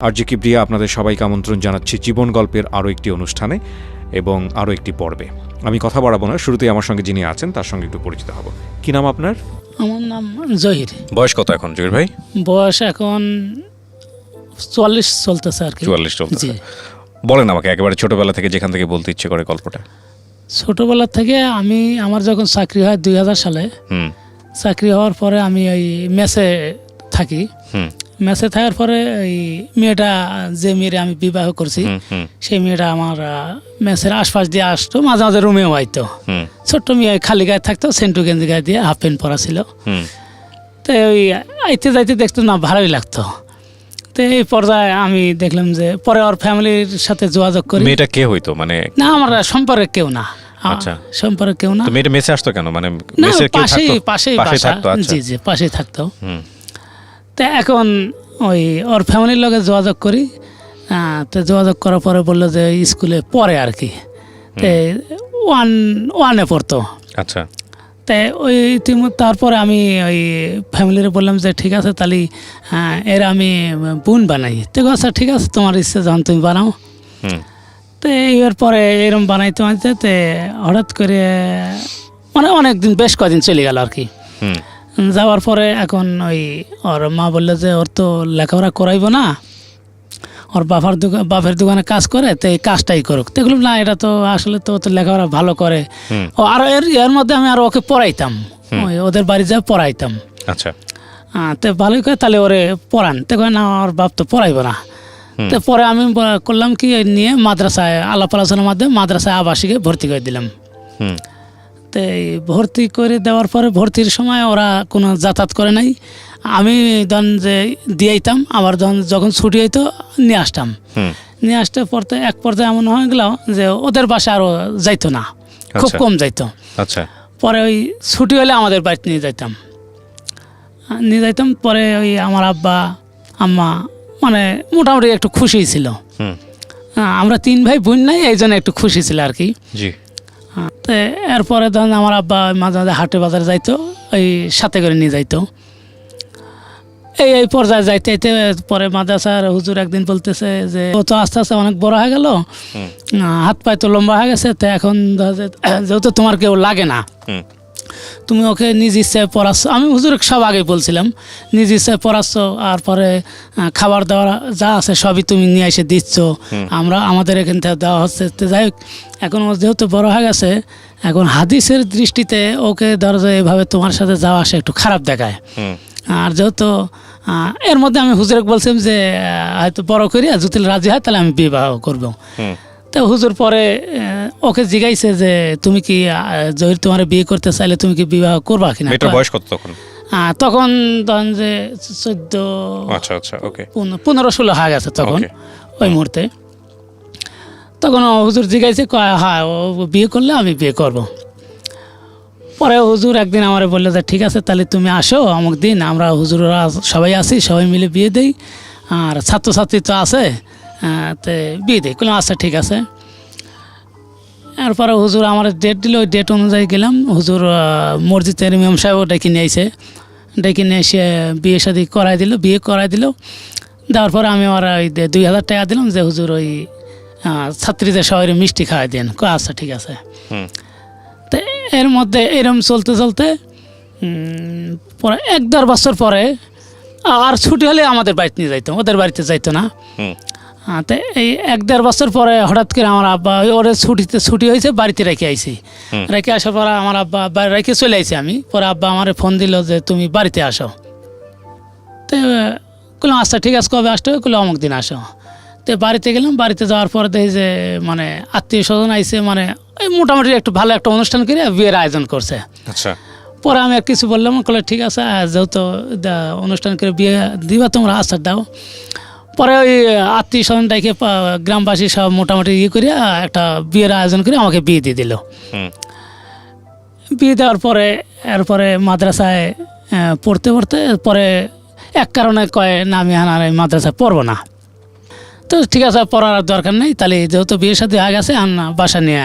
আর জি কিবরিয়া আপনাদের সবাইকে আমন্ত্রণ জানাচ্ছি জীবন গল্পের আরও একটি অনুষ্ঠানে এবং আরও একটি পর্বে। আমি কথা বাড়াবো না শুরুতেই আমার সঙ্গে যিনি আছেন তার সঙ্গে একটু পরিচিত হব। কি নাম আপনার? আমার নাম জহির। বয়স কত এখন জহির ভাই? বয়স এখন চুয়াল্লিশ চলতেছে আর কি। চুয়াল্লিশ চলতেছে। বলেন আমাকে একেবারে ছোটবেলা থেকে যেখান থেকে বলতে ইচ্ছে করে গল্পটা। ছোটোবেলা থেকে আমি আমার যখন চাকরি হয় দুই হাজার সালে হুম। চাকরি হওয়ার পরে আমি ওই মেসে থাকি। মেসে থাকার পরে ওই মেয়েটা যে মেয়েটা আমি বিবাহ করছি সেই মেয়েটা আমার মেসের আশপাশ দিয়ে আসতো মাঝে মাঝে রুমেও আইতো। ছোট্ট মেয়ে খালি গায়ে থাকতো সেন্টু গেঞ্জি গায়ে দিয়ে হাফ প্যান্ট পরা ছিল। তো ওই আইতে যাইতে দেখতো না ভালোই লাগতো। তো এই পর্যায়ে আমি দেখলাম যে পরে ওর ফ্যামিলির সাথে যোগাযোগ করি। মেয়েটা কে হইতো? মানে না আমার সম্পর্কে কেউ না। আচ্ছা। সম্পর্কে কেউ না। মেয়েটা মেসে আসতো কেন? মানে পাশেই পাশেই পাশে থাকতো আচ্ছা। জি জি পাশেই থাকতো। তো এখন ওই ওর ফ্যামিলির লগে যোগাযোগ করি। তো যোগাযোগ করার পরে বলল যে স্কুলে পড়ে আর কি। তো ওয়ান ওয়ানে পড়তো। আচ্ছা। তাই ওই তারপরে আমি ওই ফ্যামিলির বললাম যে ঠিক আছে তাহলে হ্যাঁ, এর আমি বোন বানাই। তো আচ্ছা ঠিক আছে তোমার ইচ্ছে যখন তুমি বানাও। তো এর পরে এরম বানাইতে বানাইতে তে হঠাৎ করে মানে অনেক দিন বেশ কদিন চলে গেল আর কি। হুম। যাওয়ার পরে এখন ওই ওর মা বলল যে ওর তো লেখাপড়া করাইবো না। ওর বাবার দোকান বাপের দোকানে কাজ করে তো এই কাজটাই করুক। তো দেখলাম না এটা তো আসলে তো তো লেখাপড়া ভালো করে। ও আর এর এর মধ্যে আমি আর ওকে পড়াইতাম। ওই ওদের বাড়ি যা পড়াইতাম। আচ্ছা। হ্যাঁ, তো ভালোই করে তাহলে ওরে পড়ান। তো কয় না ওর বাপ তো পড়াইবো না। তো পরে আমি করলাম কি নিয়ে মাদ্রাসায় আলাপ আলোচনার মাধ্যমে মাদ্রাসায় আবাসিকে ভর্তি করে দিলাম। হুম। তো এই ভর্তি করে দেওয়ার পরে ভর্তির সময় ওরা কোনো যাতায়াত করে নাই। আমি ধন যে দিয়েইতাম আবার ধন যখন ছুটি হইতো নিয়ে আসতাম। নিয়ে আসতে পড়তে এক পর্যায়ে এমন হয়ে গেল যে ওদের বাসা আরও যাইতো না খুব আচ্ছা। কম যাইতো। আচ্ছা। পরে ওই ছুটি হলে আমাদের বাড়িতে নিয়ে যাইতাম। নিয়ে যাইতাম পরে ওই আমার আব্বা আম্মা মানে মোটামুটি একটু খুশি ছিল। আমরা তিন ভাই বোন নাই এই জন্য একটু খুশি ছিল আর কি। জি। তো এরপরে ধরেন আমার আব্বা মাঝে মাঝে হাটে বাজারে যাইতো এই সাথে করে নিয়ে যাইতো। এই এই পর্যায়ে যাইতে যাইতে পরে মাদ্রাসার হুজুর একদিন বলতেছে যে ও তো আস্তে আস্তে অনেক বড় হয়ে গেল। হাত পায়ে তো লম্বা হয়ে গেছে তো এখন যেহেতু তোমার কেউ লাগে না। তুমি ওকে নিজ ইচ্ছায় পড়াচ্ছ। আমি হুজুর সব আগে বলছিলাম নিজ ইচ্ছায় পড়াচ্ছ আর পরে খাবার দাবার যা আছে সবই তুমি নিয়ে এসে দিচ্ছ। আমরা আমাদের এখান থেকে দেওয়া হচ্ছে। যাই হোক এখন ও যেহেতু বড় হয়ে গেছে এখন হাদিসের দৃষ্টিতে ওকে ধরো যে এভাবে তোমার সাথে যাওয়া আসা একটু খারাপ দেখায়। আর যেহেতু এর মধ্যে আমি হুজুরকে বলছিলাম যে হয়তো বড় করি আর যদি রাজি হয় তাহলে আমি বিবাহ করব। তো হুজুর পরে ওকে জিগাইছে যে তুমি কি জহির তোমার বিয়ে করতে চাইলে তুমি কি বিবাহ করবা কিনা? মেয়েটার বয়স কত তখন? তখন ধরেন যে চোদ্দ আচ্ছা আচ্ছা ওকে। পনেরো- ষোলো হয়ে গেছে তখন ওই মুহূর্তে। তখন হুজুর জিগাইছে হ্যাঁ ও বিয়ে করলে আমি বিয়ে করব। পরে হুজুর একদিন আমার বলল যে ঠিক আছে তাহলে তুমি আসো অমুক দিন আমরা হুজুররা সবাই আসি সবাই মিলে বিয়ে দেই। আর ছাত্রছাত্রী তো আছে তো বিয়ে দেই বললাম আচ্ছা ঠিক আছে। এরপরে হুজুর আমার ডেট দিল ওই ডেট অনুযায়ী গেলাম। হুজুর মসজিদের ইমাম সাহেব ডেকে নিয়ে এসে ডেকে নিয়ে এসে বিয়ে শাদি করাই দিল বিয়ে করাই দিল। দেওয়ার পরে আমি আমার ওই দুই হাজার টাকা দিলাম যে হুজুর ওই ছাত্রীদের সবাই মিষ্টি খাওয়াই দেন। আচ্ছা ঠিক আছে। তো এর মধ্যে এরম চলতে চলতে পরে এক দেড় বছর পরে আর ছুটি হলে আমাদের বাড়িতে নিয়ে যাইতো। ওদের বাড়িতে যাইতো না। হ্যাঁ, তো এই এক দেড় বছর পরে হঠাৎ করে আমার আব্বা ওর ছুটিতে ছুটি হয়েছে বাড়িতে রেখে আইছি। রেখে আসার পরে আমার আব্বা বাড়ি রেখে চলে আইছি আমি। পরে আব্বা আমার ফোন দিল যে তুমি বাড়িতে আসো। তো বললাম আচ্ছা ঠিক আছে কবে আসতে হবে? বলল অমুক দিন আসো। তো বাড়িতে গেলাম বাড়িতে যাওয়ার পরে দেখি যে মানে আত্মীয় স্বজন আইসে মানে এই মোটামুটি একটু ভালো একটা অনুষ্ঠান করে বিয়ের আয়োজন করছে। আচ্ছা। পরে আমি আর কিছু বললাম বলে ঠিক আছে যেহেতু অনুষ্ঠান করে বিয়ে দিবা তোমরা আচার দাও। পরে ওই আত্মীয় স্বজন ডেকে গ্রামবাসী সব মোটামুটি ইয়ে করে একটা বিয়ের আয়োজন করে আমাকে বিয়ে দিয়ে দিল। বিয়ে দেওয়ার পরে এরপরে মাদ্রাসায় পড়তে পড়তে পরে এক কারণে কয় না আমি মাদ্রাসায় পড়ব না। তো ঠিক আছে পড়ার দরকার নেই। তাহলে যেহেতু বিয়ের সাথে হয়ে গেছে আর না বাসা নিয়ে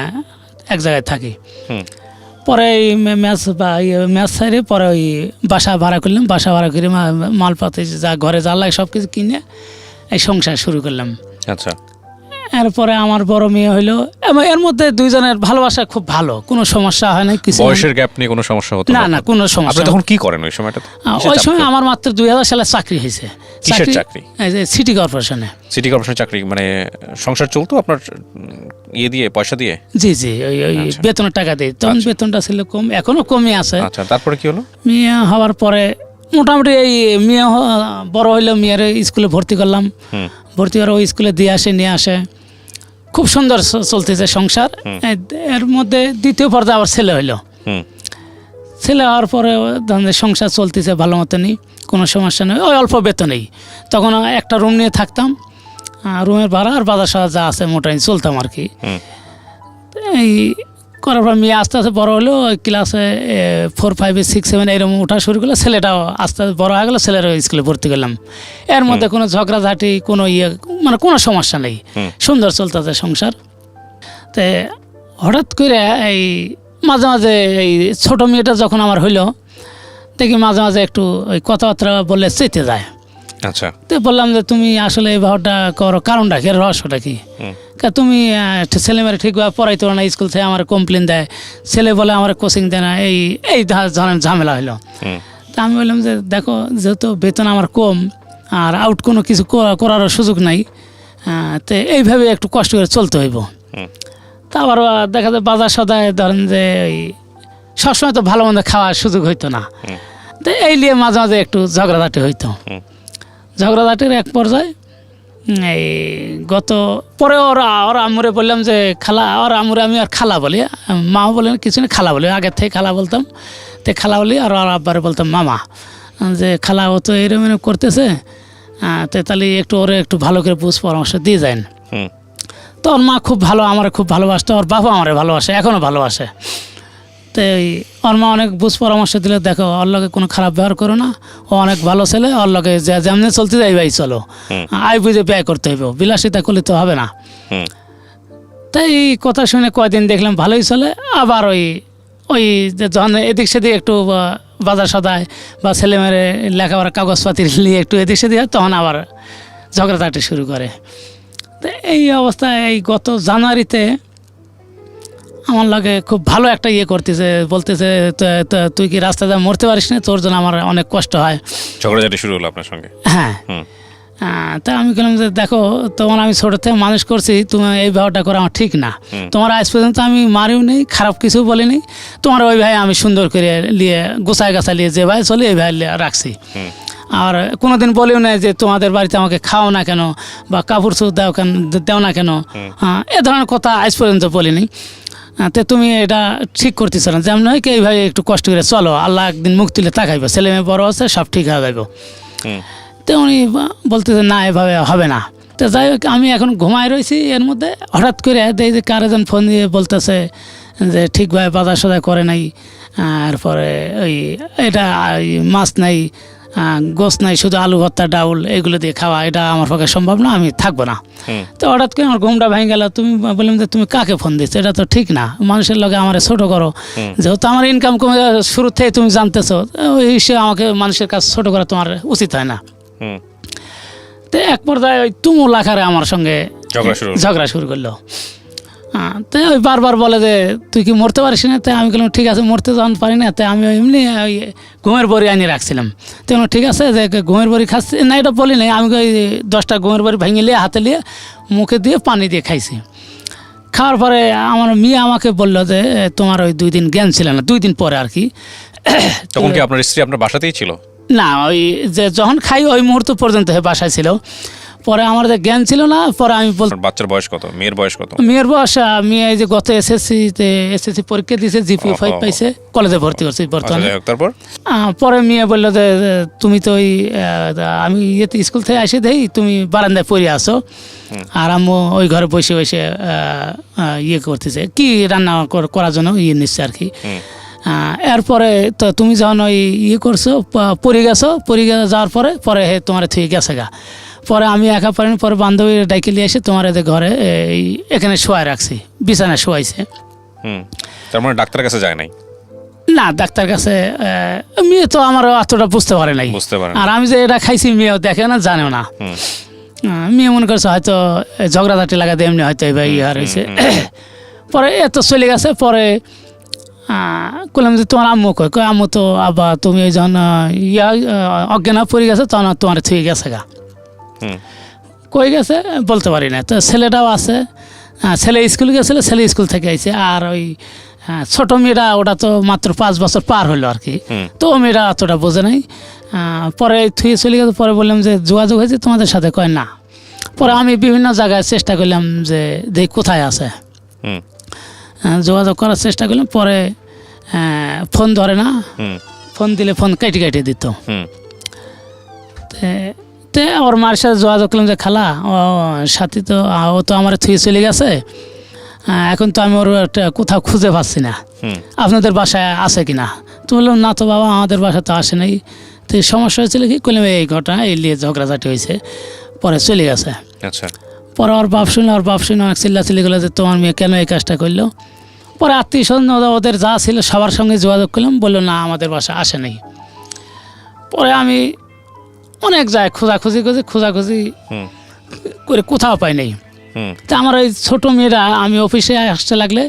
এক জায়গায় থাকি। পরে এই ম্যাচ বা ইয়ে ম্যাচ সাইডে পরে ওই বাসা ভাড়া করলাম। বাসা ভাড়া করে মালপাতি যা ঘরে যা লাগে সব কিছু কিনে সংসার শুরু করলাম। আচ্ছা। এরপরে আমার বড় মেয়ে হইল এবং এর মধ্যে দুইজনের ভালোবাসা খুব ভালো কোনো সমস্যা হয় না কিছু বয়সের গ্যাপ নিয়ে কোনো সমস্যা হতো না না? কোনো সমস্যা আপনি তখন কি করেন ওই সময়টাতে? ওই সময় আমার মাত্র দুই হাজার সালে চাকরি হয়েছে। কিসের চাকরি? সিটি কর্পোরেশনে সিটি কর্পোরেশন চাকরি মানে সংসার চলতো আপনার ইয়ে দিয়ে পয়সা দিয়ে? জি জি ওই ওই আচ্ছা। বেতনের টাকা দিই তখন বেতনটা ছিল কম এখনও কমই আছে। আচ্ছা তারপরে কি হলো? মেয়ে হওয়ার পরে মোটামুটি এই মেয়ে বড় হইল মেয়ের স্কুলে ভর্তি করলাম। ভর্তি করে ওই স্কুলে দিয়ে আসে নিয়ে আসে। খুব সুন্দর চলতেছে সংসার। এর মধ্যে দ্বিতীয় পর্যায়ে আবার ছেলে হইল। ছেলে হওয়ার পরে সংসার চলতেছে ভালো মতনই কোনো সমস্যা নেই। ওই অল্প বেতনেই। তখন একটা রুম নিয়ে থাকতাম রুমের ভাড়া আর বাজার সাজা যা আছে মোটামুটি চলতাম আর কি। এই করার পর মেয়ে আস্তে আস্তে বড় হলো ক্লাসে ফোর ফাইভে সিক্স সেভেন এরকম ওঠা শুরু করল। ছেলেটাও আস্তে আস্তে বড় হয়ে গেলো ছেলের স্কুলে ভর্তি করলাম। এর মধ্যে কোনো ঝগড়াঝাটি কোনো ইয়ে মানে কোনো সমস্যা নেই। সুন্দর চলতেছে সংসার। তে হঠাৎ করে এই মাঝে মাঝে এই ছোটো মেয়েটা যখন আমার হইল দেখি মাঝে মাঝে একটু ওই কথাবার্তা বললে চেতে যায়। আচ্ছা। তো বললাম যে তুমি আসলে এই ভাবটা করো কারণটা কি রহস্যটা কা? তুমি আহ, ছেলে মেয়ে ঠিকভাবে পড়াইতো না স্কুল থেকে আমার কমপ্লেন দেয়। ছেলে বলে আমার কোচিং দেয় না এই এই ধরনের ঝামেলা হলো তা আমি বললাম যে দেখো যেহেতু বেতন আমার কম আর আউট কোনো কিছু করারও সুযোগ নাই তো এইভাবে একটু কষ্ট করে চলতে হইব। তা আবার দেখা যায় বাজার সদায় ধরেন যে ওই সবসময় তো ভালো মন্দ খাওয়ার সুযোগ হইতো না। তো এই নিয়ে মাঝে মাঝে একটু ঝগড়াঝাটি হইতো। ঝগড়াঝাটির এক পর্যায়ে এই গত পরে ওরা ওর আমুরে বললাম যে খালা ওর আমুরে আমি আর খালা বলি মাও বলেন কিছু না খালা বলি আগের থেকে খালা বলতাম। তো খালা বলি আর ওর আব্বারে বলতাম মামা যে খালা ও তো এরম এরম করতেছে তো তাহলে একটু ওরে একটু ভালো করে বুঝ পরামর্শ দিয়ে যায় তো ওর মা খুব ভালো আমার খুব ভালোবাসতো ওর বাবা আমারে ভালোবাসে এখনও ভালোবাসে। তো ওর মা অনেক বুঝ পরামর্শ দিলে দেখো ওর লগে কোনো খারাপ ব্যবহার করো না। ও অনেক ভালো ছেলে ওর লগে যে যেমনি চলতে যাই ভাই চলো। আয় বুঝে ব্যয় করতে হইব বিলাসিতা করলে তো হবে না। তাই এই কথা শুনে কয়দিন দেখলাম ভালোই চলে আবার ওই ওই যে যখন এদিক সেদিক একটু বাজার সদায় বা ছেলেমেয়ের লেখাপড়ার কাগজপাতি নিয়ে একটু এদিক সেদিক হয় তখন আবার ঝগড়াঝাটি শুরু করে। তো এই অবস্থায় এই গত জানুয়ারিতে আমার লাগে খুব ভালো একটা ইয়ে করতেছে বলতেছে "তো- তো তুই কি রাস্তাতে মরতে পারিস না? তোর জন্য আমার অনেক কষ্ট হয়। ঝগড়াঝাটি শুরু হলো আপনার সঙ্গে? হ্যাঁ। তা আমি বললাম যে দেখো তোমার আমি ছোটো থেকে মানুষ করছি তুমি এই ব্যবহারটা করা আমার ঠিক না। তোমার আজ পর্যন্ত আমি মারিও নেই খারাপ কিছু বলিনি। তোমার ওই ভাই আমি সুন্দর করে নিয়ে গোছায় গাছা নিয়ে যে ভাই চলে এই ভাই রাখছি। আর কোনোদিন বলিও না যে তোমাদের বাড়িতে আমাকে খাও না কেন? বা কাপড় চোপড় দাও কেন দাও না কেন? হ্যাঁ, এ ধরনের কথা আজ পর্যন্ত বলিনি। তো তুমি এটা ঠিক করতেছ না। যেমন হয় কি এইভাবে একটু কষ্ট করে চলো আল্লাহ একদিন মুখ তুলে তাকাইব ছেলে মেয়ে বড় আছে সব ঠিক হয়ে যাইব। তো উনি বলতেছে না এভাবে হবে না। তো যাই হোক আমি এখন ঘুমায় রয়েছি এর মধ্যে হঠাৎ করে দেখি যে কার একজন ফোন দিয়ে বলতেছে যে ঠিকভাবে বাজার সদায় করে নাই তারপরে ওই এটা মাছ নাই গোস নাই শুধু আলু ভর্তা ডাউল এগুলো দিয়ে খাওয়া এটা আমার পক্ষে সম্ভব না আমি থাকব না। তো হঠাৎ করে আমার ঘুমটা ভেঙে গেল তুমি বললাম যে তুমি কাকে ফোন দিচ্ছ? এটা তো ঠিক না মানুষের লগে আমার ছোট করো। যেহেতু আমার ইনকাম কমে শুরু থেকে তুমি জানতেছো ওই হিসেবে আমাকে মানুষের কাছে ছোট করা তোমার উচিত হয় না। তো এক পর্যায়ে ওই তুমুল আকারে আমার সঙ্গে। ঝগড়া শুরু করল। হ্যাঁ তো ওই বারবার বলে যে তুই কি মরতে পারিস না? তাই আমি বললাম ঠিক আছে মরতে যখন পারি না। তাই আমি এমনি ওই ঘুমের বড়ি আনিয়ে রাখছিলাম। তো ঠিক আছে যে ঘুমের বড়ি খাচ্ছি? না এটা বলি নাই। আমি ওই দশটা ঘুমের বড়ি ভেঙে নিয়ে হাতে নিয়ে মুখে দিয়ে পানি দিয়ে খাইছি। খাওয়ার পরে আমার মেয়ে আমাকে বলল যে তোমার ওই দুই দিন জ্ঞান ছিল না। দুই দিন পরে আর কি। তখন কি আপনার স্ত্রী আপনার বাসাতেই ছিল? না ওই যে যখন খাই ওই মুহূর্ত পর্যন্ত বাসায় ছিল। পরে আমার যে জ্ঞান ছিল না পরে আমি বল বাচ্চার বয়স কত? মেয়ের বয়স কত? মেয়ের বয়স আহ, মেয়ে এই যে গত এসএসসিতে এসএসসি পরীক্ষা দিয়েছে জিপিও ফাইভ পাইছে কলেজে ভর্তি করছি আচ্ছা বর্তমানে। তারপর? পরে মেয়ে বলল যে তুমি তো ওই আমি ইয়েতে স্কুল থেকে আসে দেই তুমি বারান্দায় পড়ে আসো। আর আম্মু ওই ঘরে বসে বসে ইয়ে করতেছে। কি রান্না কর- করার জন্য ইয়ে নিচ্ছে আর কি। এরপরে তো তুমি যখন ওই ইয়ে করছ পড়ে গেছো পড়ে যাওয়ার পরে পরে হে তোমার থুয়ে গেছে গা। পরে আমি একা পারিনি পরে বান্ধবী ডাইকে নিয়ে এসে তোমার এদের ঘরে এই এখানে শোয়াই রাখছি বিছানা শোয়াইছে। হুম তার মানে ডাক্তারের কাছে যায় নাই? না ডাক্তার কাছে মেয়ে তো আমার অতটা বুঝতে পারে নাই। বুঝতে আর আমি যে এটা খাইছি মেয়েও দেখে না জানেও না। মেয়ে মনে করছে হয়তো ঝগড়াঝাটি লাগাতে এমনি হয়তো এবার ইয়ে হয়েছে। পরে এত চলে গেছে পরে আহ, বললাম যে তোমার আম্মু কই? কয় আম্মু তো আবার তুমি ওই যখন ইয়া অজ্ঞান পড়ে গেছে তখন তোমার থুয়ে গেছে গা। কই গেছে? বলতে পারি না। তো ছেলেটাও আছে। ছেলে স্কুল গেছিল ছেলে স্কুল থেকে আইছে। আর ওই ছোট মেয়েটা ওটা তো মাত্র পাঁচ বছর পার হলো আর কি। তো ও মেয়েটা অতটা বোঝে নাই। পরে থুয়ে চলে গেছে পরে বললাম যে যোগাযোগ হয়েছে তোমাদের সাথে? কয় না। পরে আমি বিভিন্ন জায়গায় চেষ্টা করলাম যে দেখ কোথায় আছে? যোগাযোগ করার চেষ্টা করলাম। পরে ফোন ধরে না। ফোন দিলে ফোন কেটে কেটে দিত। তে- ওর মার সাথে যোগাযোগ করলাম যে খালা ও সাথী তো ও তো আমার থুয়ে চলে গেছে। এখন তো আমি ওর একটা কোথাও খুঁজে পাচ্ছি না। আপনাদের বাসায় আছে কি না তো বললাম না তো বাবা আমাদের বাসায় তো আসে নাই। তো সমস্যা হয়েছিল কি করলাম এই ঘটনা এই নিয়ে ঝগড়াঝাটি হয়েছে। পরে চলে গেছে। আচ্ছা। পরে ওর বাপ শুনে ওর বাপ শুনে অনেক চিল্লাচিল্লি করল যে তোমার মেয়ে কেন এই কাজটা করল? পরে আত্মীয় স্বজন ওদের- ওদের যা ছিল সবার সঙ্গে যোগাযোগ করলাম। বলল না আমাদের বাসা আসে নাই। পরে আমি অনেক যায় খোঁজাখুঁজি করছি খোঁজাখুঁজি করে কোথাও পাই নাই। তা আমার ওই ছোটো মেয়েরা আমি অফিসে আসতে লাগলে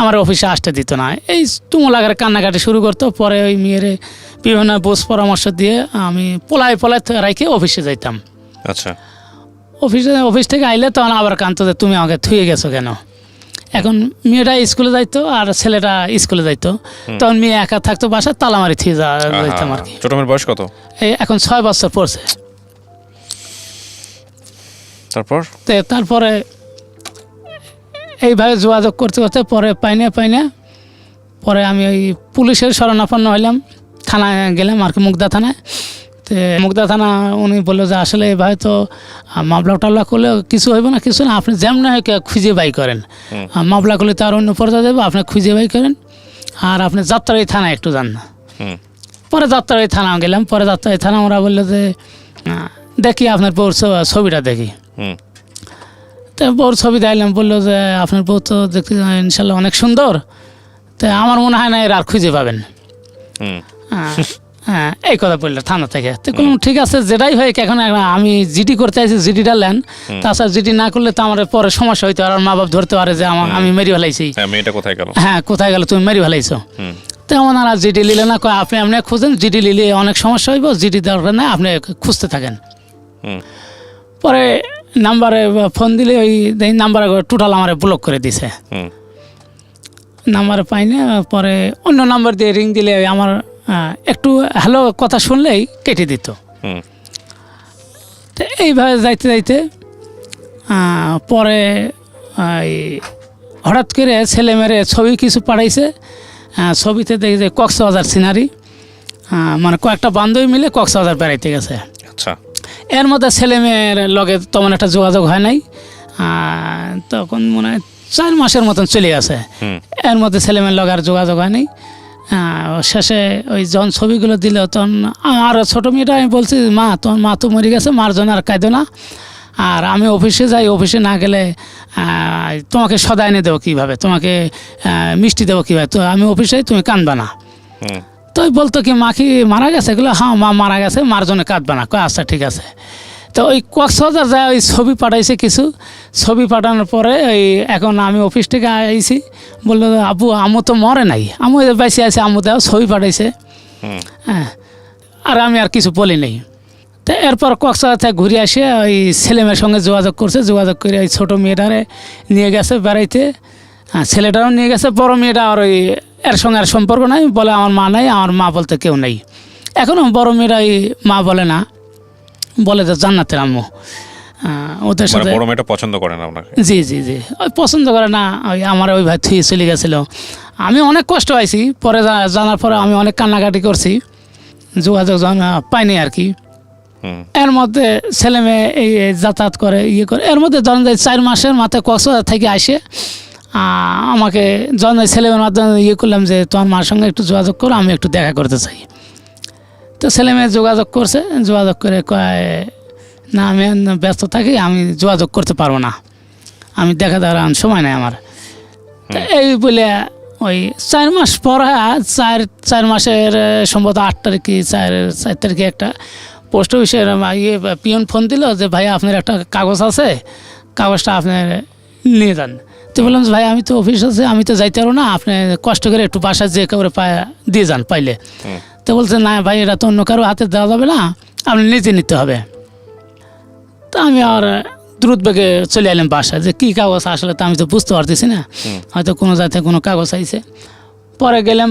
আমার অফিসে আসতে দিত না। এই তুমলাগারে কান্নাকাটি শুরু করতো পরে ওই মেয়েরে বিভিন্ন বোঝ পরামর্শ দিয়ে আমি পোলায় পোলায় রাইখে অফিসে যাইতাম। আচ্ছা। অফিসে অফিস থেকে আইলে তখন আবার কান্ত যে তুমি আমাকে থুয়ে গেছো কেন? এখন মেয়েটা স্কুলে যাইতো আর ছেলেটা স্কুলে যাইতো। তখন মেয়ে একা থাকতো বাসা তালামারি থেকে যাইতাম আর কি। ছোট মেয়ের বয়স কত? এই এখন ছয় বছর পড়ছে। তারপর? তো তারপরে এইভাবে যোগাযোগ করতে করতে পরে পাইনে পাইনে পরে আমি ওই পুলিশের শরণাপন্ন হইলাম। থানায় গেলাম আর কি মুগদা থানায়। তো মুগদা থানা উনি বলল যে আসলে এভাবে তো মামলা টামলা করলে কিছু হইব না কিছু না। আপনি যেমন হয় কে- খুঁজে বাই করেন। মামলা করলে তার অন্য পর্যায়ে দেবো আপনি খুঁজে বাই করেন। আর আপনি যাত্রাই থানায় একটু যান না। পরে যাত্রাবাড়ি থানা গেলাম। পরে যাত্রাবাড়ি থানা ওরা বলল যে দেখি আপনার বউর ছবিটা দেখি। তো বউর ছবি দেখলাম বলল যে আপনার বউ তো দেখতে ইনশাল্লাহ অনেক সুন্দর। তো আমার মনে হয় না এর আর খুঁজে পাবেন। হ্যাঁ, এই কথা বলল থানা থেকে। তো কোনো ঠিক আছে যেটাই হয় এখন আমি জিডি করতে আছি জিডিটা নেন তাছাড়া জিডি না করলে তো আমার পরে সমস্যা হইতো আর মা বাপ ধরতে পারে যে আমার আমি মেরি ফেলাইছি। হ্যাঁ কোথায় গেল? হ্যাঁ কোথায় গেল তুমি মেরি ফেলাইছো। হুম। তো ওনারা জিডি নিলে না কয় আপনি আপনি খুঁজেন জিডি নিলে অনেক সমস্যা হইব জিডি দরকার না আপনি খুঁজতে থাকেন। পরে নাম্বারে ফোন দিলে ওই নাম্বারে টোটাল আমার ব্লক করে দিছে। নাম্বার পাই না পরে অন্য নাম্বার দিয়ে রিং দিলে ওই আমার একটু হ্যালো কথা শুনলেই কেটে দিত। তো এইভাবে যাইতে যাইতে পরে এই হঠাৎ করে ছেলে মেরে ছবি কিছু পাঠাইছে ছবিতে দেখি যে কক্সবাজার সিনারি মানে কয়েকটা বান্ধবী মিলে কক্সবাজার বেড়াইতে গেছে। আচ্ছা। এর মধ্যে ছেলে মেয়ের লগে তেমন একটা যোগাযোগ হয় নাই তখন মনে হয় চার মাসের মতন চলে গেছে। এর মধ্যে ছেলে মেয়ের লগে আর যোগাযোগ হয় নাই। শেষে ওই যখন ছবিগুলো দিল তখন আর ছোটো মেয়েটা আমি বলছি মা তোমার মা তো মরে গেছে মার জন্য আর কাঁদো না। আর আমি অফিসে যাই অফিসে না গেলে তোমাকে সদা এনে দেবো কীভাবে? তোমাকে মিষ্টি দেবো কীভাবে? তো আমি অফিসে তুমি কাঁদবা না। তো বলতো কি মা কি মারা গেছে? এগুলো হ্যাঁ মা মারা গেছে মার জন্য কাঁদবে না। আচ্ছা ঠিক আছে। তো ওই কক্সবাজার যায় ওই ছবি পাঠাইছে কিছু। ছবি পাঠানোর পরে ওই এখন আমি অফিস থেকে আইছি। বলল আবু আমু তো মরে নাই। আমু বেশি আছে আমু দেওয়া ছবি পাঠাইছে। হ্যাঁ। আর আমি আর কিছু বলি নাই। তো এরপর কক্সবাজার থেকে ঘুরে আসে ওই ছেলেমেয়ের সঙ্গে যোগাযোগ করছে। যোগাযোগ করে ওই ছোটো মেয়েটারে নিয়ে গেছে বেড়াইতে। হ্যাঁ, ছেলেটারও নিয়ে গেছে বড় মেয়েটা আর ওই এর সঙ্গে আর সম্পর্ক নাই। বলে আমার মা নাই আমার মা বলতে কেউ নেই। এখনও বড় মেয়েরা ওই মা বলে না। বলে যে জান্নাতের আম্মু। ওদের মানে সাথে বড় মেয়েটা পছন্দ করে না আপনাকে জি জি জি। ওই পছন্দ করে না ওই আমার ওই ভাই থুয়ে চলে গেছিল। আমি অনেক কষ্ট পাইছি পরে জানার পরে আমি অনেক কান্নাকাটি করছি। যোগাযোগ পাইনি আর কি। এর মধ্যে ছেলে মেয়ে এই যাতায়াত করে ইয়ে করে। এর মধ্যে ধরেন চার মাসের মাথায় কক্সবাজার থেকে আসে। আমাকে যখন ওই ছেলে মেয়ের মাধ্যমে ইয়ে করলাম যে তোমার মার সঙ্গে একটু যোগাযোগ করো আমি একটু দেখা করতে চাই। তো ছেলে মেয়ে যোগাযোগ করছে যোগাযোগ করে কয় না আমি ব্যস্ত থাকি আমি যোগাযোগ করতে পারব না। আমি দেখা দেওয়ার সময় নেই আমার। এই বলে ওই চার মাস পর চার চার মাসের সম্ভবত আট তারিখে চার চার তারিখে একটা পোস্ট অফিসের ইয়ে পিয়ন ফোন দিল যে ভাই আপনার একটা কাগজ আছে কাগজটা আপনি নিয়ে যান। তো বললাম যে ভাই আমি তো অফিস আছে আমি তো যাইতে পারব না আপনি কষ্ট করে একটু বাসায় যে করে দিয়ে যান পাইলে। তো বলছে না ভাই এটা তো অন্য কারও হাতে দেওয়া যাবে না আপনি নিজে নিতে হবে। তো আমি আর দ্রুত বেগে চলে এলাম বাসায়। যে কী কাগজ আসলে তো আমি তো বুঝতে পারতেছি না। হয়তো কোনো জায়গাতে কোনো কাগজ আইছে। পরে গেলাম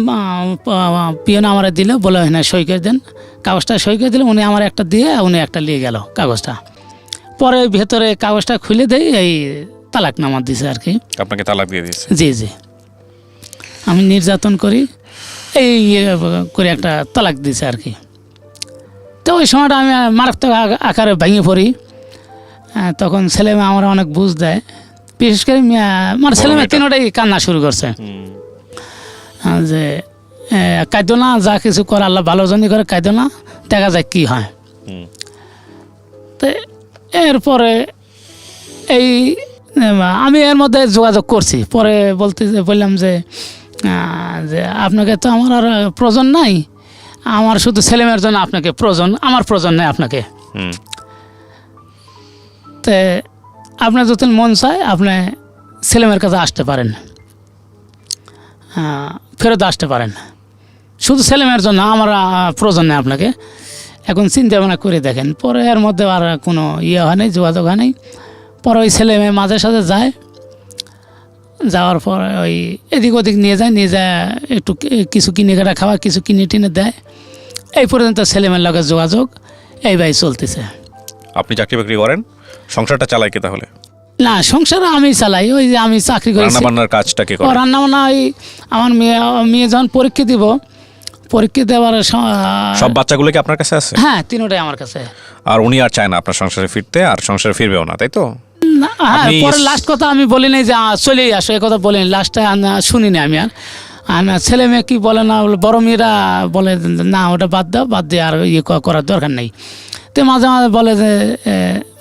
পিয়ন আমার দিল বলে না সই করে দেন। কাগজটা সই করে দিলে উনি আমার একটা দিয়ে উনি একটা নিয়ে গেল কাগজটা। পরে ভেতরে কাগজটা খুলে দেই এই তালাক নামা দিছে আর কি। আপনাকে তালাক দিয়ে দিয়েছে? জি জি। আমি নির্যাতন করি। এই ইয়ে করে একটা তালাক দিছে আর কি। তো ওই সময়টা আমি মারাত্মক আকারে ভেঙে পড়ি। তখন ছেলে মেয়ে আমার অনেক বুঝ দেয়। বিশেষ করে আমার ছেলে মেয়ে মেয়েটা। তিনোটাই কান্না শুরু করছে। যে কাঁদো না যা কিছু করে আল্লাহ ভালো জনই করে কাঁদো না দেখা যায় কি হয়। তো এরপরে এই আমি এর মধ্যে যোগাযোগ করছি। পরে বলতে বললাম যে যে আপনাকে তো আমার আর প্রয়োজন নাই। আমার শুধু ছেলেমেয়ের জন্য আপনাকে প্রয়োজন আমার প্রয়োজন নেই আপনাকে। তো আপনার যদি মন চায় আপনি ছেলেমেয়ের কাছে আসতে পারেন। ফেরত আসতে পারেন। শুধু ছেলেমেয়ের জন্য আমার প্রয়োজন নেই আপনাকে। এখন চিন্তা ভাবনা করে দেখেন পরে এর মধ্যে আর কোনো ইয়ে হয় নাই যোগাযোগ হয় নাই। পরে ওই ছেলে মেয়ে মাঝে সাথে যায়। যাওয়ার পর ওই এদিক ওদিক নিয়ে যায় নিয়ে যায় একটু কিছু কিনে কাটা খাওয়া কিছু কিনে টিনে দেয়। এই পর্যন্ত ছেলেমেয়ের লগে যোগাযোগ এই ভাই চলতেছে। আপনি চাকরি বাকরি করেন? সংসারটা চালায় কে তাহলে? না সংসার আমি চালাই ওই যে আমি চাকরি করি রান্না বান্নার কাজটা কে করে? রান্না বান্না ওই আমার মেয়ে মেয়ে যখন পরীক্ষা দিব পরীক্ষা দেওয়ার সব বাচ্চাগুলো কি আপনার কাছে আছে? হ্যাঁ তিনোটাই আমার কাছে। আর উনি আর চায় না আপনার সংসারে ফিরতে আর সংসারে ফিরবেও না তাই তো? হ্যাঁ পরে লাস্ট কথা আমি বলি নাই যে চলেই আসো এ কথা বলিনি লাস্টে শুনিনি আমি আর। আর না, ছেলে মেয়ে কি বলে না বলে বড় মেয়েরা বলে না ওটা বাদ দাও বাদ দিয়ে আর ইয়ে করার দরকার নেই। তো মাঝে মাঝে বলে যে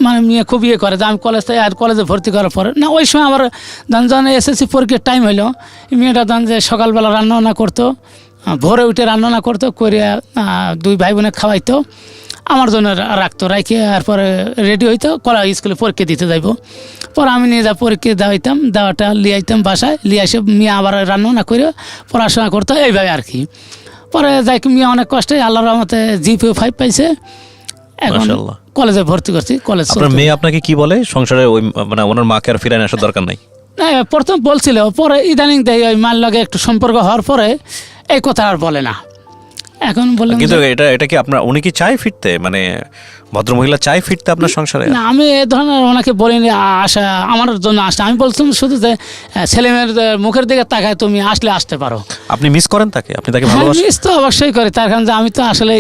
মানে মেয়ে খুব ইয়ে করে যে আমি কলেজ থেকে আর কলেজে ভর্তি করার পরে না ওই সময় আবার ধন যখন এসএসসি পরীক্ষার টাইম হইল। এই মেয়েটা ধন যে সকালবেলা রান্না বান্না করতো ভোরে উঠে রান্না বান্না করতো করে দুই ভাই বোনে খাওয়াইতো। আমার জন্য রাখতো রাখে তারপরে রেডি হইতো কলা স্কুলে পরীক্ষা দিতে যাইব। পরে আমি নিয়ে যা পরীক্ষা দেওয়াইতাম দেওয়াটা লিয়ে আইতাম বাসায় লিয়ে এসে মেয়ে আবার রান্না না করে পড়াশোনা করতো এইভাবে আর কি। পরে যাই কি মেয়ে অনেক কষ্টে আল্লাহর রহমতে জিপিও ফাইভ পাইছে। এখন কলেজে ভর্তি করছি কলেজ মেয়ে আপনাকে কি বলে? সংসারে ওই মানে ওনার মাকে আর ফিরায় আসার দরকার নাই? না, প্রথম বলছিল পরে ইদানিং দেয় ওই মার লগে একটু সম্পর্ক হওয়ার পরে এই কথা আর বলে না। এখন বললাম কিন্তু এটা এটা কি আপনার উনি কি চায় ফিরতে? মানে ভদ্রমহিলা চায় ফিরতে আপনার সংসারে? না আমি এ ধরনের ওনাকে বলিনি আসা আমার জন্য আসা আমি বলছিলাম শুধু যে ছেলে মেয়ের মুখের দিকে তাকায় তুমি আসলে আসতে পারো। আপনি মিস করেন তাকে? আপনি তাকে হ্যাঁ, ভালোবাসেন? মিস তো অবশ্যই করে। তার কারণ যে আমি তো আসলে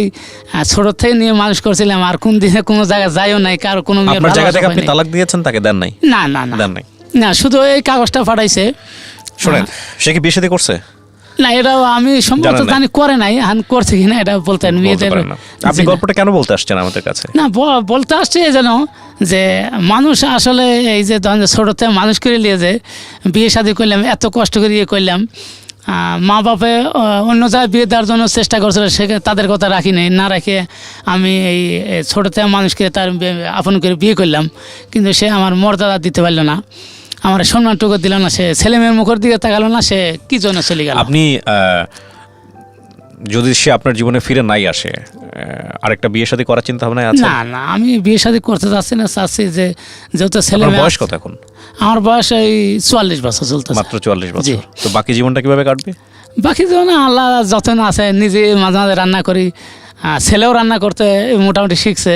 ছোট থেকে নিয়ে মানুষ করছিলাম আর কোন দিনে কোনো জায়গায় যাইও নাই কারও কোনো আপনার জায়গা থেকে আপনি তালাক দিয়েছেন তাকে দেন নাই? না না না। দেন নাই। না শুধু এই কাগজটা পাঠাইছে শোনেন সে কি বিয়ে শাদী করছে? না এটাও আমি সম্ভবত জানি করে নাই হান করছে কিনা এটা বলতে মেয়েদের। আপনি গল্পটা কেন বলতে আসছেন আমাদের কাছে? না বলতে আসছে এই যেন যে মানুষ আসলে এই যে ধরেন ছোটোতে মানুষ করে নিয়ে যে বিয়ে শাদি করলাম এত কষ্ট করে ইয়ে করলাম মা বাপে অন্য জায়গায় বিয়ে দেওয়ার জন্য চেষ্টা করছিল সে তাদের কথা রাখি নাই না রেখে আমি এই এই ছোটোতে মানুষকে তার আপন করে বিয়ে করলাম কিন্তু সে আমার মর্যাদা দিতে পারল না। আমার সম্মানটুকু দিল না সে ছেলে মেয়ের মুখের দিকে তাকালো না সে কি জন্য চলে গেল? আপনি যদি সে আপনার জীবনে ফিরে নাই আসে আরেকটা বিয়ে শাদী করার চিন্তা ভাবনা আছে? না না আমি বিয়ে শাদি করতে চাচ্ছি না চাচ্ছি যে যেহেতু ছেলে বয়স কত এখন? আমার বয়স এই চুয়াল্লিশ বছর চলতেছে। মাত্র চুয়াল্লিশ। বছর। তো বাকি জীবনটা কীভাবে কাটবে? বাকি জীবনে আল্লাহ যতন আছে নিজে মাঝে মাঝে রান্না করি। ছেলেও রান্না করতে মোটামুটি শিখছে।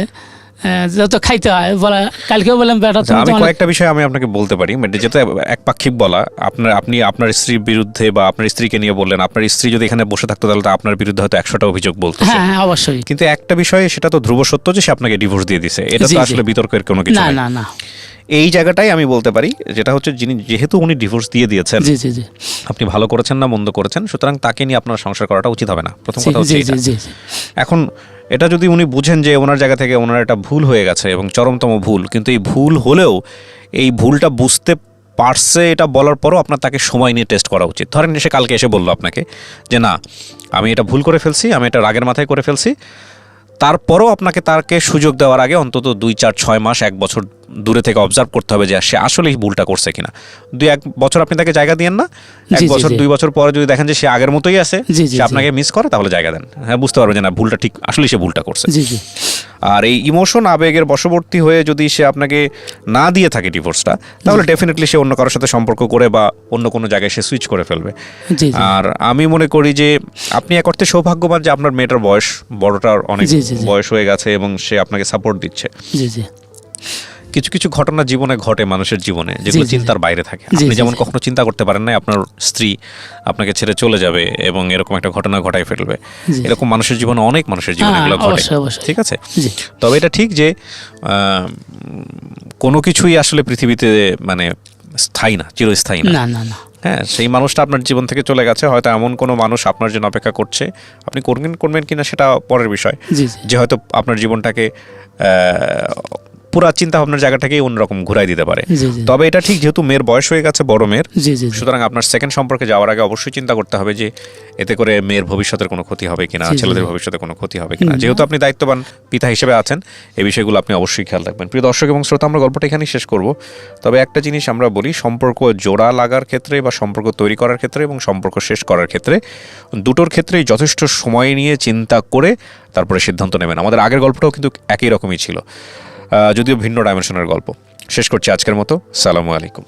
খাইতে হয় বলে কালকেও বললাম বেটা আচ্ছা, তুমি আমি কয়েকটা বিষয় আমি আপনাকে বলতে পারি। মানে একপাক্ষিক বলা আপনার আপনি আপনার স্ত্রীর বিরুদ্ধে বা আপনার স্ত্রীকে নিয়ে বললেন আপনার স্ত্রী যদি এখানে বসে থাকতো তাহলে আপনার বিরুদ্ধে হয়তো একশোটা অভিযোগ বলতো হ্যাঁ হ্যাঁ অবশ্যই। কিন্তু একটা বিষয়ে সেটা তো ধ্রুব সত্য যে সে আপনাকে ডিভোর্স দিয়ে দিছে। এটা তো আসলে বিতর্কের কোনো কিছু না না না। এই জায়গাটাই আমি বলতে পারি যেটা হচ্ছে যিনি যেহেতু উনি ডিভোর্স দিয়ে দিয়েছেন জি জি জি। আপনি ভালো করেছেন না মন্দ করেছেন সুতরাং তাকে নিয়ে আপনার সংসার করাটা উচিত হবে না। প্রথম কথা হচ্ছে এখন এটা যদি উনি বুঝেন যে ওনার জায়গা থেকে ওনার একটা ভুল হয়ে গেছে এবং চরমতম ভুল, কিন্তু এই ভুল হলেও এই ভুলটা বুঝতে পারছে এটা বলার পরও আপনার তাকে সময় নিয়ে টেস্ট করা উচিত। ধরেন সে কালকে এসে বলল আপনাকে যে, না, আমি এটা ভুল করে ফেলছি, আমি এটা রাগের মাথায় করে ফেলছি তারপরও আপনাকে তাকে সুযোগ দেওয়ার আগে অন্তত দুই চার ছয় মাস এক বছর দূরে থেকে অবজার্ভ করতে হবে যে সে আসলে ভুলটা করছে কিনা। দুই এক বছর আপনি তাকে জায়গা দিয়েন না এক বছর দুই বছর পরে যদি দেখেন যে সে আগের মতোই আছে সে আপনাকে মিস করে তাহলে জায়গা দেন। হ্যাঁ বুঝতে পারবে যে না ভুলটা ঠিক আসলে সে ভুলটা করছে। জি জি। আর এই ইমোশন আবেগের বশবর্তী হয়ে যদি সে আপনাকে না দিয়ে থাকে ডিভোর্সটা তাহলে ডেফিনেটলি সে অন্য কারোর সাথে সম্পর্ক করে বা অন্য কোনো জায়গায় সে সুইচ করে ফেলবে। আর আমি মনে করি যে আপনি এক অর্থে সৌভাগ্যবান যে আপনার মেয়েটার বয়স বড়টার অনেক। বয়স হয়ে গেছে এবং সে আপনাকে সাপোর্ট দিচ্ছে। জি জি। কিছু কিছু ঘটনা জীবনে ঘটে মানুষের জীবনে যেগুলো। চিন্তার বাইরে থাকে। আপনি যেমন কখনো চিন্তা করতে পারেন না আপনার স্ত্রী আপনাকে ছেড়ে চলে যাবে এবং এরকম একটা ঘটনা ঘটাই ফেলবে। এরকম মানুষের জীবনে অনেক মানুষের জীবনে হ্যাঁ, এগুলো ঘটে। ঠিক আছে? তবে এটা ঠিক যে কোনো কিছুই আসলে পৃথিবীতে মানে স্থায়ী না চিরস্থায়ী না। হ্যাঁ সেই মানুষটা আপনার জীবন থেকে চলে গেছে হয়তো এমন কোনো মানুষ আপনার জন্য অপেক্ষা করছে। আপনি করবেন করবেন কিনা সেটা পরের বিষয়। যে হয়তো আপনার জীবনটাকে আহ, পুরা চিন্তা ভাবনার জায়গাটাকেই অন্যরকম ঘুরাই দিতে পারে। তবে এটা ঠিক যেহেতু মেয়ের বয়স হয়ে গেছে বড় মেয়ের। সুতরাং আপনার সেকেন্ড সম্পর্কে যাওয়ার আগে অবশ্যই চিন্তা করতে হবে যে এতে করে মেয়ের ভবিষ্যতের কোনো ক্ষতি হবে কিনা ছেলেদের ভবিষ্যতে কোনো ক্ষতি হবে কিনা। যেহেতু আপনি দায়িত্ববান পিতা হিসেবে আছেন এই বিষয়গুলো আপনি অবশ্যই খেয়াল রাখবেন। প্রিয় দর্শক এবং শ্রোতা আমরা গল্পটা এখানেই শেষ করব। তবে একটা জিনিস আমরা বলি সম্পর্ক জোড়া লাগার ক্ষেত্রে বা সম্পর্ক তৈরি করার ক্ষেত্রে এবং সম্পর্ক শেষ করার ক্ষেত্রে দুটোর ক্ষেত্রেই যথেষ্ট সময় নিয়ে চিন্তা করে তারপরে সিদ্ধান্ত নেবেন। আমাদের আগের গল্পটাও কিন্তু একই রকমই ছিল। যদিও ভিন্ন ডাইমেনশনের গল্প। শেষ করছি আজকের মতো। সালামু আলাইকুম।